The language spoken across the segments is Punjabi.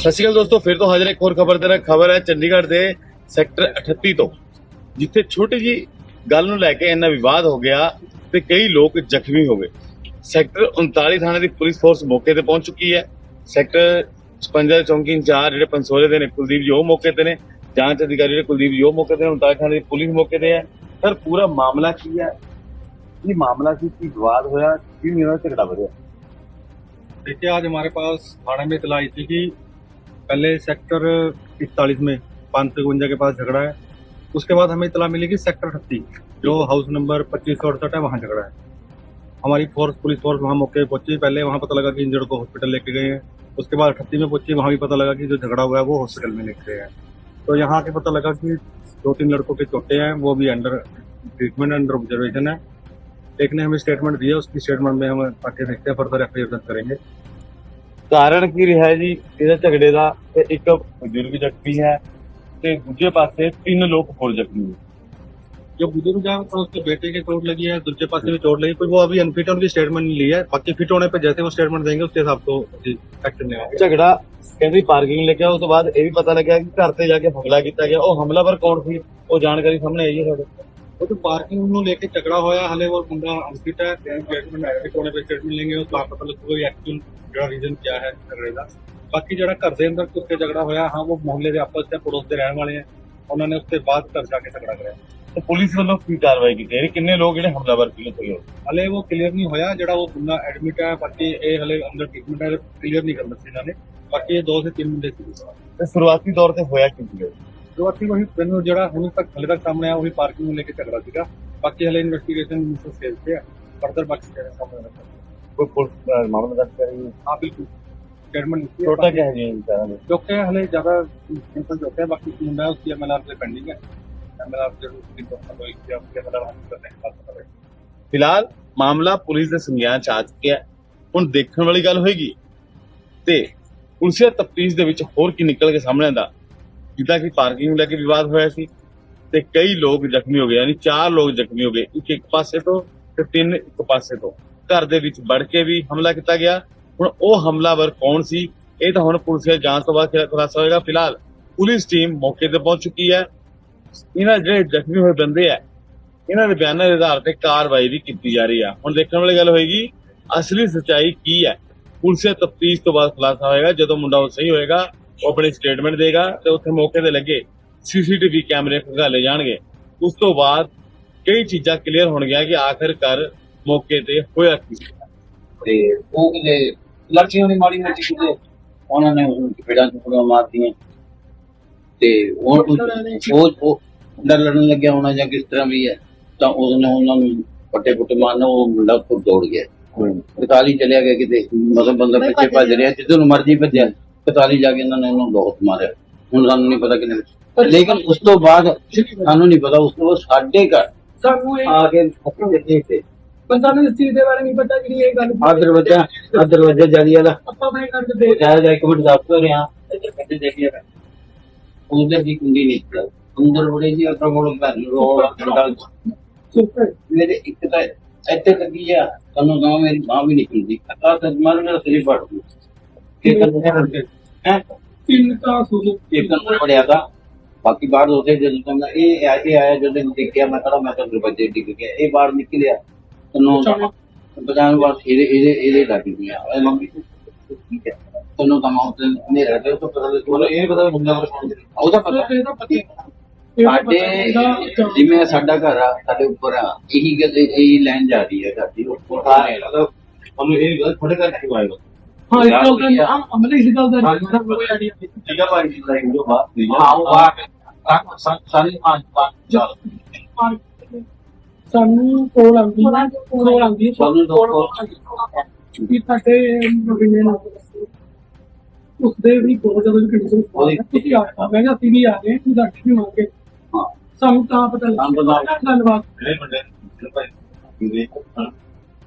ਸਤਿ ਸ਼੍ਰੀ ਅਕਾਲ ਦੋਸਤੋ ਫਿਰ ਤੋਂ ਹਾਜ਼ਰ ਹਾਂ ਇੱਕ ਹੋਰ ਖਬਰ ਦੇ ਨਾਲ ਖਬਰ ਹੈ ਚੰਡੀਗੜ੍ਹ ਦੇ ਸੈਕਟਰ 38 ਤੋਂ ਜਿੱਥੇ ਛੋਟੀ ਜੀ ਗੱਲ ਨੂੰ ਲੈ ਕੇ ਇੰਨਾ ਵਿਵਾਦ ਹੋ ਗਿਆ ਤੇ ਕਈ ਲੋਕ ਜ਼ਖਮੀ ਹੋ ਗਏ ਸੈਕਟਰ 39 ਥਾਣੇ ਦੀ ਪੁਲਿਸ ਫੋਰਸ ਮੌਕੇ ਤੇ ਪਹੁੰਚ ਚੁੱਕੀ ਹੈ ਸੈਕਟਰ 56 ਦੇ ਚੌਂਕੀ ਇੰਚਾਰਜ ਜਿਹੜੇ ਪੰਸੋਲੇ ਦੇ ਨੇ ਕੁਲਦੀਪ ਜੀ ਉਹ ਮੌਕੇ ਤੇ ਨੇ ਜਾਂਚ ਅਧਿਕਾਰੀ ਜਿਹੜੇ ਕੁਲਦੀਪ ਜੀ ਉਹ ਮੌਕੇ ਤੇ ਨੇ 39 ਥਾਣੇ ਦੀ ਪੁਲਿਸ ਮੌਕੇ ਤੇ ਹੈ ਸਰ ਪੂਰਾ ਮਾਮਲਾ ਕੀ ਹੈ ਇਹ ਮਾਮਲਾ ਕੀ ਕੀ ਵਿਵਾਦ ਹੋਇਆ ਕੀ ਮੇਰਾ ਝਗੜਾ ਵਧਿਆ देखिए आज हमारे पास थाने में इतला आई थी कि पहले सेक्टर इकतालीस में पाँच सौ के पास झगड़ा है। उसके बाद हमें इतला मिली कि सेक्टर अठत्तीस जो हाउस नंबर पच्चीस सौ अड़सठ है, वहाँ झगड़ा है। हमारी फोर्स, पुलिस फोर्स वहाँ मौके पे पहुँची। पहले वहाँ पता लगा कि इंजर्ड को हॉस्पिटल लेके गए हैं। उसके बाद अठत्ती में पहुँची, वहाँ भी पता लगा कि जो झगड़ा हुआ है, वो हॉस्पिटल में लेके गए हैं। तो यहाँ के पता लगा कि दो तीन लड़कों के चोटे हैं, वो भी अंडर ट्रीटमेंट, अंडर ऑब्जर्वेशन है। एक ने हमें स्टेटमेंट दिया, उसकी स्टेटमेंट में हम आगे देखते हैं फर्दर एफ़ करेंगे। ਕਾਰਨ ਕੀ ਰਿਹਾ ਜੀ ਇਹਦੇ ਝਗੜੇ ਦਾ ਤੇ ਇੱਕ ਬਜ਼ੁਰਗ ਜ਼ਖਮੀ ਹੈ ਤੇ ਦੂਜੇ ਪਾਸੇ ਤਿੰਨ ਲੋਕ ਹੋਰ ਜ਼ਖਮੀ ਨੇ जो बुजुर्ग है तो उसके बेटे के चोट लगी है दूसरे पास से भी चोट लगी कोई वो अभी अनफिट है उनकी स्टेटमेंट नहीं ली है बाकी फिट होने पे जैसे वो स्टेटमेंट देंगे उसके हिसाब से एक्शन लेंगे ਝਗੜਾ ਕਹਿੰਦੀ ਪਾਰਕਿੰਗ ਲੈ ਕੇ ਆਇਆ ਉਸ ਤੋਂ ਬਾਅਦ ਇਹ ਵੀ ਪਤਾ ਲੱਗਿਆ ਕਿ ਘਰ ਤੇ ਜਾ ਕੇ ਹਮਲਾ ਕੀਤਾ ਗਿਆ ਉਹ ਹਮਲਾਵਰ ਕੌਣ ਸੀ ਉਹ ਜਾਣਕਾਰੀ ਸਾਹਮਣੇ ਆਈ ਹੈ ਸਾਡੇ वो तो पार्किंग में लेके झगड़ा होया हले वो बंदा अनफिट है स्टेटमेंट फिट होने पे स्टेटमेंट लेंगे ਉਸ ਤੋਂ ਪਤਾ ਲੱਗੂਗਾ ਵੀ ਐਕਚੁਅਲ ਜਿਹੜਾ ਰੀਜ਼ਨ ਕੀ ਹੈ ਝਗੜੇ ਦਾ। ਬਾਕੀ ਜਿਹੜਾ ਘਰ ਦੇ ਅੰਦਰ ਕੁੱਤੇ ਝਗੜਾ ਹੋਇਆ ਹਾਂ ਉਹ ਮੁਹੱਲੇ ਦੇ ਆਪਸ ਵਿੱਚ ਪੜੋਸ ਦੇ ਰਹਿਣ ਵਾਲੇ ਆ। ਉਹਨਾਂ ਨੇ ਉਸ ਤੋਂ ਬਾਅਦ ਘਰ ਜਾ ਕੇ ਝਗੜਾ ਕਰਿਆ। ਤੇ ਪੁਲਿਸ ਵੱਲੋਂ ਕੀ ਕਾਰਵਾਈ ਕੀਤੀ? ਹੈ ਕਿੰਨੇ ਲੋਕ ਜਿਹੜੇ ਹਮਲਾਵਰ ਸੀ ਉੱਥੇ? ਹਲੇ ਉਹ ਕਲੀਅਰ ਨਹੀਂ ਹੋਇਆ ਜਿਹੜਾ ਉਹ ਬੰਦਾ ਐਡਮਿਟ ਹੈ ਬਾਕੀ ਇਹ ਹਲੇ ਅੰਦਰ ਟ੍ਰੀਟਮੈਂਟ ਹੈ ਕਲੀਅਰ ਨਹੀਂ ਕਰਨਾ ਸੀ ਇਹਨਾਂ ਨੇ। ਬਾਕੀ ਇਹ ਦੋ ਸੇ ਤਿੰਨ ਮੁੰਡੇ ਸੀ। ਤੇ ਸ਼ੁਰੂਆਤੀ ਦੌਰ ਤੇ ਹੋਇਆ ਕੀ ਸੀ ਸ਼ੁਰੂਆਤੀ ਵਹੀ ਮੈਨੂੰ ਜਿਹੜਾ ਹੁਣ ਤੱਕ ਹਲੇ ਤੱਕ ਸਾਹਮਣੇ ਆਇਆ ਉਹੀ ਪਾਰਕਿੰਗ ਨੂੰ ਲੈ ਕੇ ਝਗੜਾ ਸੀਗਾ। ਬਾਕੀ ਹਲੇ ਇਨਵੈਸਟੀਗੇਸ਼ਨ ਨੂੰ ਸੇਲ ਤੇ ਹੈ ਫਰਦਰ ਬਾਕੀ ਜਿਹੜੇ ਸਾਹਮਣੇ ਆਉਣਾ ਕੋਈ ਪੁਲਿਸ ਦਾ ਮਾਮਲਾ ਦਰਜ ਕਰੀ ਹਾਂ ਬਿਲਕੁਲ ਸਟੇਟਮੈਂਟ ਛੋਟਾ ਕਿਹਾ ਹੈ ਜੀ ਇਨਸਾਨ ਨੇ ਜੋ ਕਿ ਹਲੇ ਜ਼ਿਆਦਾ ਸਿੰਪਲ ਜੋ ਕਿ ਬਾਕੀ ਕੀ ਹੁੰਦਾ ਹੈ उसकी एमएलआर से पेंडिंग है एमएलआर जरूर उसकी तो हम लोग की आपकी एमएलआर हम करने के बाद पता लगेगा ਫਿਲਹਾਲ ਮਾਮਲਾ ਪੁਲਿਸ ਦੇ ਸੰਗਿਆਨ ਚ ਆ ਚੁੱਕਿਆ ਹੈ। ਹੁਣ ਦੇਖਣ ਵਾਲੀ ਗੱਲ ਹੋਏਗੀ ਤੇ ਪੁਲਿਸ ਤਫਤੀਸ਼ ਦੇ ਵਿੱਚ ਹੋਰ ਕੀ ਨਿਕਲ ਕੇ ਸਾਹਮਣੇ ਆਂਦਾ ਜਿੱਦਾਂ ਕਿ ਪਾਰਕਿੰਗ ਨੂੰ ਲੈ ਕੇ ਵਿਵਾਦ ਹੋਇਆ ਸੀ ਤੇ ਕਈ ਲੋਕ ਜ਼ਖਮੀ ਹੋ ਗਏ ਯਾਨੀ ਚਾਰ ਲੋਕ ਜ਼ਖਮੀ ਹੋ ਗਏ ਇੱਕ ਇੱਕ ਪਾਸੇ ਤੋਂ ਤੇ ਤਿੰਨ ਇੱਕ ਪਾਸੇ ਤੋਂ ਘਰ ਦੇ ਵਿੱਚ ਵੜ ਕੇ ਵੀ ਹਮਲਾ ਕੀਤਾ ਗਿਆ। ਹੁਣ ਉਹ ਹਮਲਾਵਰ ਕੌਣ ਸੀ? ਇਹ ਤਾਂ ਹੁਣ ਪੁਲਿਸ ਦੀ ਜਾਂਚ ਤੋਂ ਬਾਅਦ ਖੁਲਾਸਾ ਹੋਏਗਾ। ਫਿਲਹਾਲ ਪੁਲਿਸ ਟੀਮ ਮੌਕੇ ਤੇ ਪਹੁੰਚ ਚੁੱਕੀ ਹੈ। ਇਹਨਾਂ ਜਿਹੜੇ ਜ਼ਖਮੀ ਹੋਏ ਬੰਦੇ ਆ, ਇਹਨਾਂ ਦੇ ਬਿਆਨਾਂ ਦੇ ਆਧਾਰ ਤੇ ਕਾਰਵਾਈ ਵੀ ਕੀਤੀ ਜਾ ਰਹੀ ਆ। ਹੁਣ ਦੇਖਣ ਵਾਲੀ ਗੱਲ ਹੋਏਗੀ, ਅਸਲੀ ਸੱਚਾਈ ਕੀ ਹੈ? ਪੁਲਿਸ ਦੇ ਤਫਤੀਸ਼ ਤੋਂ ਬਾਅਦ ਖੁਲਾਸਾ ਹੋਏਗਾ। ਜਦੋਂ ਮੁੰਡਾ ਉਹ ਸਹੀ ਹੋਏਗਾ, ਉਹ ਆਪਣੀ ਸਟੇਟਮੈਂਟ ਦੇਗਾ ਤੇ ਉੱਥੇ ਮੌਕੇ ਤੇ ਲੱਗੇ ਸੀਸੀਟੀਵੀ ਕੈਮਰੇ ਖੰਗਾਲੇ ਜਾਣਗੇ। ਉਸ ਤੋਂ ਬਾਅਦ ਕਈ ਚੀਜ਼ਾਂ ਕਲੀਅਰ ਹੋਣਗੀਆਂ ਕਿ ਆਖਿਰਕਾਰ ਮੌਕੇ ਤੇ ਹੋਇਆ ਕੀ। ਤੇ ਉਹ ਕਿਤੇ ਲੜਕੀਆਂ ਨੇ ਮਾੜੀ ਮੋਟੀ ਕਿਤੇ ਉਹਨਾਂ ਨੇ ਉਹਨੂੰ ਚਪੇੜਾਂ ਚੁਪੜਾਂ ਮਾਰਤੀਆਂ। ਤੇ ਉਹ ਉਹ ਉਹ ਡਰ ਲੜਨ ਲੱਗਿਆ ਹੋਣਾ ਜਾਂ ਕਿਸ ਤਰ੍ਹਾਂ ਵੀ ਹੈ ਤਾਂ ਉਹਨੇ ਉਹਨਾਂ ਨੂੰ ਪੱਟੇ ਪੁੱਟੇ ਮਾਰਨਾ ਉਹ ਮੁੰਡਾ ਉੱਥੋਂ ਦੌੜ ਗਿਆ। ਕਤਾਲੀ ਚਲਿਆ ਗਿਆ ਕਿਤੇ ਮਤਲਬ ਬੰਦਾ ਪਿੱਛੇ ਭੱਜ ਰਿਹਾ ਜਿੱਦੋਂ ਨੂੰ ਮਰਜ਼ੀ ਭੱਜਿਆ ਕਤਾਲੀ ਜਾ ਕੇ ਇਹਨਾਂ ਨੇ ਉਹਨੂੰ ਬਹੁਤ ਮਾਰਿਆ। ਹੁਣ ਸਾਨੂੰ ਨਹੀਂ ਪਤਾ ਕਿੰਨੇ ਲੇਕਿਨ ਉਸ ਤੋਂ ਬਾਅਦ ਸਾਨੂੰ ਨਹੀਂ ਪਤਾ ਉਸ ਤੋਂ ਬਾਅਦ ਸਾਡੇ ਘਰ ਸਾਨੂੰ ਆ ਕੇ ਹੱਥੋਂ ਦੇ ਇਸ ਚੀਜ਼ ਦੇ ਬਾਰੇ ਨਹੀਂ ਪਤਾ ਜਿਹੜੀ ਇਹ ਗੱਲ ਆ ਦਰਵਾਜ਼ਾ ਆ ਦਰਵਾਜ਼ਾ ਜਾਲੀ ਵਾਲਾ। ਆਪਾਂ ਆਪਣੇ ਘਰ ਦੇ ਦੇ ਜਾ ਜਾ ਇੱਕ ਮਿੰਟ ਦੱਸ ਹੋ ਰਿਹਾ ਇੱਥੇ ਕੱਢੇ ਦੇਖਿਆ ਉਹਦੇ ਦੀ ਕੁੰਡੀ ਨਹੀਂ ਸੀ ਅੰਦਰ ਬੜੇ ਜੀ ਆਪਣਾ ਕੋਲ ਘਰ ਰੋਲ ਅੰਦਰ ਸੁਪਰ ਮੇਰੇ ਇੱਕ ਤਾਂ ਇੱਥੇ ਲੱਗੀ ਆ ਤੁਹਾਨੂੰ ਤਾਂ ਮੇਰੀ ਬਾਹ ਵੀ ਨਿਕਲਦੀ ਆ ਤਾਂ ਮਰ ਮੇਰਾ ਸਰੀਰ ਫੜ ਗਿਆ ਇਹ ਤਾਂ ਹੈ। ਤਿੰਨ ਤਾਂ ਸੁਣੋ ਇਹ ਤਾਂ ਪੜਿਆ ਤਾਂ ਬਾਕੀ ਬਾਹਰ ਉਥੇ ਜਦੋਂ ਤੱਕ ਇਹ ਇਹ ਆਇਆ ਜਦੋਂ ਦੇਖਿਆ ਮੈਂ ਕਹਾਂ ਮੈਂ ਤਾਂ ਦਰਵਾਜ਼ੇ ਡਿੱਗ ਗਿਆ। ਇਹ ਬਾਹਰ ਨਿਕਲਿਆ। ਤੈਨੂੰ ਬਜਾਨ ਵਾਰ ਇਹਦੇ ਇਹਦੇ ਇਹਦੇ ਲੱਗ ਗਿਆ ਇਹ ਮੰਮੀ ਠੀਕ ਹੈ। ਤੈਨੂੰ ਤਾਂ ਮੌਤ ਨੇ ਰਹਿ ਤੋਂ ਪਤਾ ਲੱਗ ਇਹ ਪਤਾ ਹੁੰਦਾ ਉਹਦਾ ਪਤਾ। ਇਹਦਾ ਪਤੀ ਸਾਡੇ ਜਿਵੇਂ ਸਾਡਾ ਘਰ ਆ ਸਾਡੇ ਉੱਪਰ ਆ ਇਹੀ ਗੱਲ ਇਹੀ ਲਾਈਨ ਜਾ ਰਹੀ ਹੈ ਸਾਡੀ ਉੱਪਰ। ਆ ਤੁਹਾਨੂੰ ਇਹ ਗੱਲ ਥੋੜੇ ਕਰਕੇ ਆਏਗਾ। ਹਾਂ ਇਸ ਗੱਲ ਦਾ ਅਮਲੇ ਇਸ ਗੱਲ ਦਾ ਨਹੀਂ ਕੋਈ ਆਈਡੀਆ ਨਹੀਂ। ਠੀਕ ਹੈ ਭਾਈ ਜੀ ਲਾਈਨ ਜੋ ਬਾਤ ਨਹੀਂ ਹਾਂ ਉਹ ਆ ਸਾਰੇ ਪੰਜ ਪੰਜ ਸਾਨੂੰ ਕੋਲ ਆਉਂਦੀ ਹੈ ਕੋਲ ਆਉਂਦੀ। ਹੈ। ਸਾਨੂੰ ਕੋਲ। ਕਿ ਸਾਡੇ ਨਾਲ। ਉਸ ਦੇ ਵੀ ਬਹੁਤ ਜ਼ਿਆਦਾ ਕੰਡੀਸ਼ਨ ਤੁਸੀਂ ਆ ਗਏ ਮੈਂ ਕਿਹਾ ਅਸੀਂ ਵੀ ਆ ਗਏ ਤੁਸੀਂ ਸਾਡੇ ਵੀ ਮੰਗੇ ਹਾਂ। ਸਾਨੂੰ ਤਾਂ ਪਤਾ ਹਾਂ, ਲੱਗਾ ਧੰਨਵਾਦ।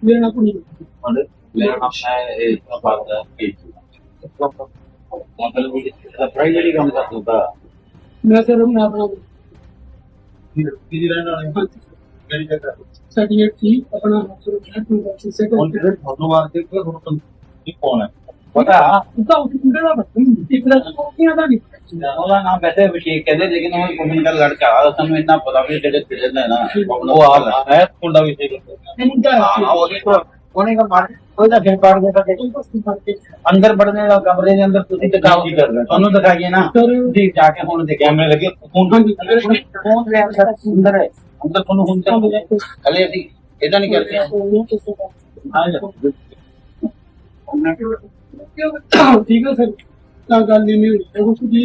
ਮੇਰਾ ਨਾਮ ਪੁਨੀਤ ਮੇਰਾ ਨਾਮ ਹੈ ਇਹ ਬਾਤ ਹੈ ਮਤਲਬ ਕਿ ਪ੍ਰਾਈਵੇਟ ਕੰਮ ਕਰਦਾ ਮੈਂ ਸਿਰ ਮੈਂ ਆਪਣਾ ਕੀ ਜੀ ਰਹਿਣ ਵਾਲੇ ਕਿਹੜੀ ਜਗ੍ਹਾ ਸਰਟੀਫਿਕੇਟ ਸੀ ਆਪਣਾ ਸੁਰੱਖਿਆ ਟੂ ਹੁਣ ਸੈਕਟਰ ਜਿਹੜੇ ਤੁਹਾਨੂੰ ਮਾਰ ਕੇ ਤੁਹਾਨੂੰ ਕੀ ਕੌਣ ਹੈ? ਪਤਾ? ਉਹਦਾ ਉਸ ਮੁੰਡੇ ਦਾ ਬੱਚਾ ਇੱਕ ਦਾ ਕੋਕੀਆਂ ਦਾ ਨਹੀਂ। ਉਹਦਾ ਨਾਮ ਵੈਸੇ ਅਭਿਸ਼ੇਕ ਕਹਿੰਦੇ ਲੇਕਿਨ ਉਹ ਕੁਮਨ ਦਾ ਲੜਕਾ ਆ ਸਾਨੂੰ ਇੰਨਾ ਪਤਾ ਵੀ ਜਿਹੜੇ ਜਿਹੜੇ ਨੇ ਨਾ। ਉਹ ਆਪ ਹੈ ਕੁੰਡਾ ਵੀ ਸੇ ਨਹੀਂ ਜਾ ਹਾਂ ਉਹਨੇ ਕੋ ਉਹਨੇ ਕੋ ਮਾਰ ਉਹਦਾ ਫਿਰ ਪਾੜ ਦੇ ਕੇ। ਅੰਦਰ ਵੜਨੇ ਦਾ ਕਮਰੇ ਦੇ ਅੰਦਰ ਤੁਸੀਂ ਦਿਖਾਓ। ਕੀ ਕਰ ਰਹੇ ਤੁਹਾਨੂੰ ਦਿਖਾਈਏ ਨਾ। ਜੀ ਜਾ ਕੇ ਹੁਣ ਦੇ ਕੈਮਰੇ ਲੱਗੇ। ਫੋਨ ਫੋਨ ਲੈ ਸਾਰਾ ਸੁੰਦਰ ਹੈ। ਅੰਦਰ ਤੁਹਾਨੂੰ ਹੁਣ ਹਲੇ ਅਸੀਂ ਇਦਾਂ ਨਹੀਂ ਕਰਦੇ। ਹਾਂ ਜੀ ਠੀਕ ਹੈ ਸਰ। ਤਾਂ ਗੱਲ ਨਹੀਂ ਹੋਈ। ਉਹ ਕੁਝ ਜੀ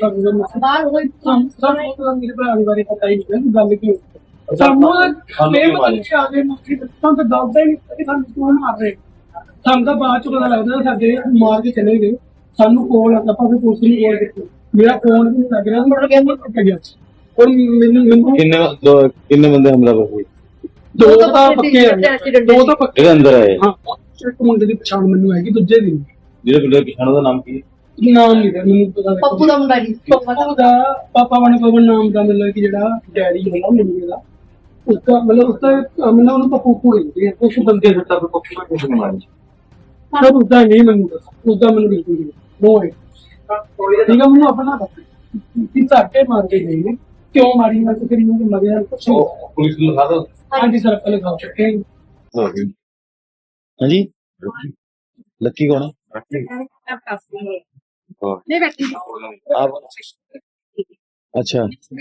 ਸਾਨੂੰ ਦਾ ਮਸਲਾ ਹੋਈ ਸਾਨੂੰ ਤਾਂ ਮੇਰੇ ਭਰਾ ਦੇ ਬਾਰੇ ਪਤਾ ਹੀ ਨਹੀਂ ਗੱਲ ਕੀ ਸਾਨੂੰ ਮੈਂ ਮਾਰੇ? ਨਹੀਂ ਆ ਗਏ ਮੁੱਖੀ ਤਾਂ। ਤਾਂ ਦੱਸਦਾ ਹੀ ਨਹੀਂ ਕਿ ਸਾਨੂੰ ਕਿਉਂ ਮਾਰ ਰਹੇ। ਸਾਨੂੰ ਤਾਂ ਬਾਅਦ ਚ ਪਤਾ ਲੱਗਦਾ ਸਾਡੇ ਮਾਰ ਕੇ ਚਲੇ ਗਏ। ਸਾਨੂੰ ਕੋਲ ਆਉਂਦਾ ਪਰ ਪੁਲਿਸ ਨੂੰ ਕੋਲ ਕੀਤੀ ਮੇਰਾ ਫੋਨ ਵੀ ਲੱਗ ਰਿਹਾ। ਮੈਂ ਕਹਿੰਦਾ ਟੁੱਟ ਗਿਆ ਔਰ ਮੈਨੂੰ ਮੈਨੂੰ ਕਿੰਨੇ ਦੋ ਕਿੰਨੇ ਬੰਦੇ ਹਮਲਾਵਰ ਹੋਏ ਦੋ ਤਾਂ ਪੱਕੇ ਆ। ਦੋ ਤਾਂ ਪੱਕੇ। ਇਹਦੇ ਅੰਦਰ ਆਏ। ਹਾਂ ਇੱਕ ਮੁੰਡੇ ਦੀ ਪਛਾਣ ਮੈਨੂੰ ਹੈਗੀ ਦੂਜੇ ਦੀ ਨਹੀਂ। ਜਿਹੜੇ ਬੰਦੇ ਕਿਹਨਾਂ ਦਾ ਨਾਮ ਕੀ ਹੈ? ਨਾਮ ਨਹੀਂ ਦਾ ਮੈਨੂੰ ਪਤਾ ਨਹੀਂ। ਪੱਪੂ ਦਾ ਮੁੰਡਾ ਜੀ। ਪੱਪੂ ਦਾ ਪਾਪਾ ਬਣ ਪਵਨ ਨਾਮ ਦਾ ਮਤਲਬ ਕਿ ਜਿਹੜਾ ਡੈਡੀ ਹੈਗਾ ਮੁੰਡੇ ਦਾ। ਉਸਦਾ ਮਤਲਬ ਉਸਦਾ ਮਤਲਬ ਉਹਨੂੰ ਪੱਪੂ ਪੂ ਕਹਿੰਦੇ ਆ ਉਸ ਬੰਦੇ ਦਾ ਤਾਂ ਪੱਪੂ ਦਾ ਕਿਸੇ ਨੇ ਮਾਰੀ ਪਰ ਉਸਦਾ ਨਹੀਂ ਮੈਨੂੰ ਦੱਸ। ਉਸਦਾ ਮੈਨੂੰ ਬਿਲਕੁਲ ਨਹੀਂ। ਨੋ ਹੈ ਠੀਕ ਹੈ ਮੈਨੂੰ ਆਪਣਾ ਦੱਸ। ਕਿ ਮਾਰ ਕੇ ਗਏ ਨੇ क्यों मारी? मैं तो फिर मुझे मरे यार कुछ पुलिस ने लिखा था हाँ जी सर आपका लिखा हो। हाँ जी। हाँ लक्की कौन है? हाँ। आप अच्छा।, अच्छा।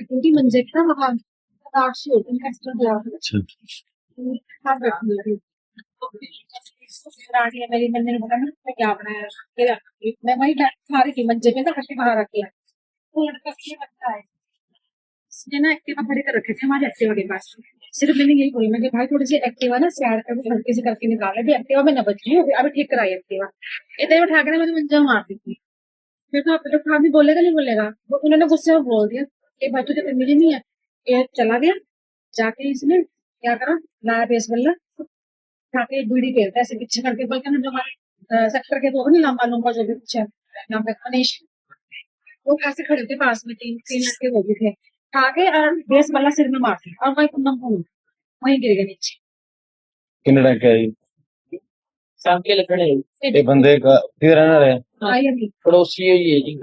मेरी मैंने बताया मैं क्या मैं वही बैठ मंजे पे ना करके बाहर आके लड़का उसने ना एक्टिवा खड़े कर रखे थे हमारे एक्टिवा के पास सिर्फ मैंने यही बोली मैं कि भाई थोड़ी सी एक्टिवा ना सैर करके हल्के से करके निकाले भी एक्टिवा में न बची अभी अभी ठीक कराई एक्टिवा इतने उठा के ना मैंने मंजा मार दी थी फिर तो आपके तो आदमी बोलेगा नहीं बोलेगा वो उन्होंने गुस्से में बोल दिया कि भाई तुझे तमीज ही नहीं है ये चला गया जाके इसने क्या करा लाया बेस बल्ला जाके बीड़ी खेलता है ऐसे पीछे करके बल्कि ना जो हमारे सेक्टर के तो नहीं लंबा लंबा जो भी पीछे है, नाम पे गणेश वो कैसे खड़े थे पास में तीन तीन लड़के वो भी थे खा और बेस वाला सिर में मार और वही कुंदम घूम वही गिर नीचे कितने टाइम है शाम के लकड़े ये बंदे का किधर रहना रहे पड़ोसी है ये जी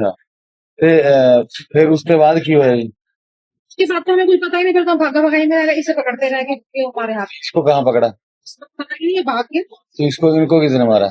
ते फिर उसके बाद क्यों है उसके साथ तो हमें कुछ पता ही नहीं चलता भागा भगाई में इसे पकड़ते रह गए हमारे हाथ इसको कहाँ पकड़ा पता ही नहीं भाग गया तो इसको इनको किसने मारा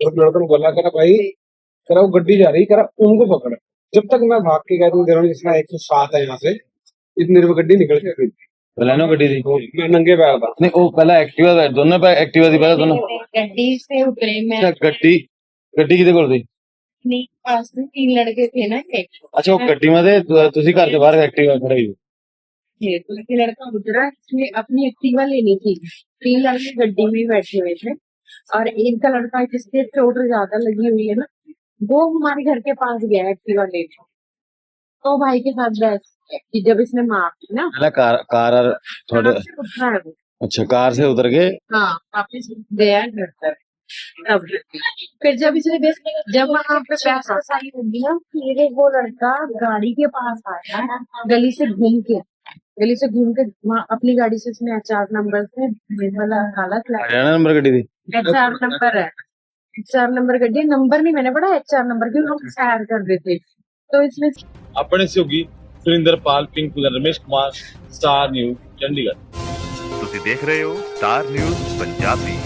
और लड़का को बोला करा भाई करा वो गड्डी जा रही करा उनको पकड़ जब तक मैं भाग के गया दे रहा हूँ जिसमें एक सौ सात है यहाँ से इतनी देर में गड्डी निकल के गई ਬਲੈਨੋ ਗੱਡੀ ਦੀ तो मैं नंगे पैर था ਨਹੀਂ ਉਹ ਪਹਿਲਾਂ ਐਕਟਿਵਾ ਦਾ ਦੋਨੋਂ ਪੈ ਐਕਟਿਵਾ ਦੀ ਪਹਿਲਾਂ ਦੋਨੋਂ गड्डी से उतरे मैं ਅੱਛਾ ਗੱਡੀ ਗੱਡੀ ਕਿਹਦੇ ਕੋਲ ਸੀ अपने पास में तीन लड़के थे ना एक ਅੱਛਾ ਉਹ ਗੱਡੀ ਮਾ ਤੇ ਤੁ- ਤੁਸੀਂ ਘਰ ਦੇ ਬਾਹਰ ਐਕਟਿਵਾ खड़े हो थे तो एक लड़का उतरा इसने अपनी एक्टिवा लेनी थी तीन लड़के गड्डी में बैठे हुए थे और एक का लड़का जिसके चोट ज़्यादा लगी हुई है ना वो हमारे घर के पास गया एक्टिवा लेने तो भाई के साथ बैठ कि जब इसने मार की ना कार कार कार थोड़े उतरा है वो। अच्छा कार से उतर गए? हाँ वापिस गया घर तक फिर जब इसने जब वहाँ पे एक्सरसाइज होगी ना फिर वो लड़का गाड़ी के पास आया गली से घूम के। गली से घूम के अपनी गाड़ी से इसने अचार नंबर से हरियाणा नंबर कटी थी? एच आर नंबर है एच आर नंबर गड्डी नंबर नहीं मैंने पढ़ा एच आर नंबर क्योंकि हम सैर कर रहे थे तो इसमें ਆਪਣੇ ਸਹਿਯੋਗੀ ਸੁਰਿੰਦਰਪਾਲ ਪਿੰਕੂ ਦਾ ਰਮੇਸ਼ ਕੁਮਾਰ ਸਟਾਰ ਨਿਊਜ਼ ਚੰਡੀਗੜ੍ਹ ਤੁਸੀਂ ਦੇਖ ਰਹੇ ਹੋ ਸਟਾਰ ਨਿਊਜ਼ ਪੰਜਾਬੀ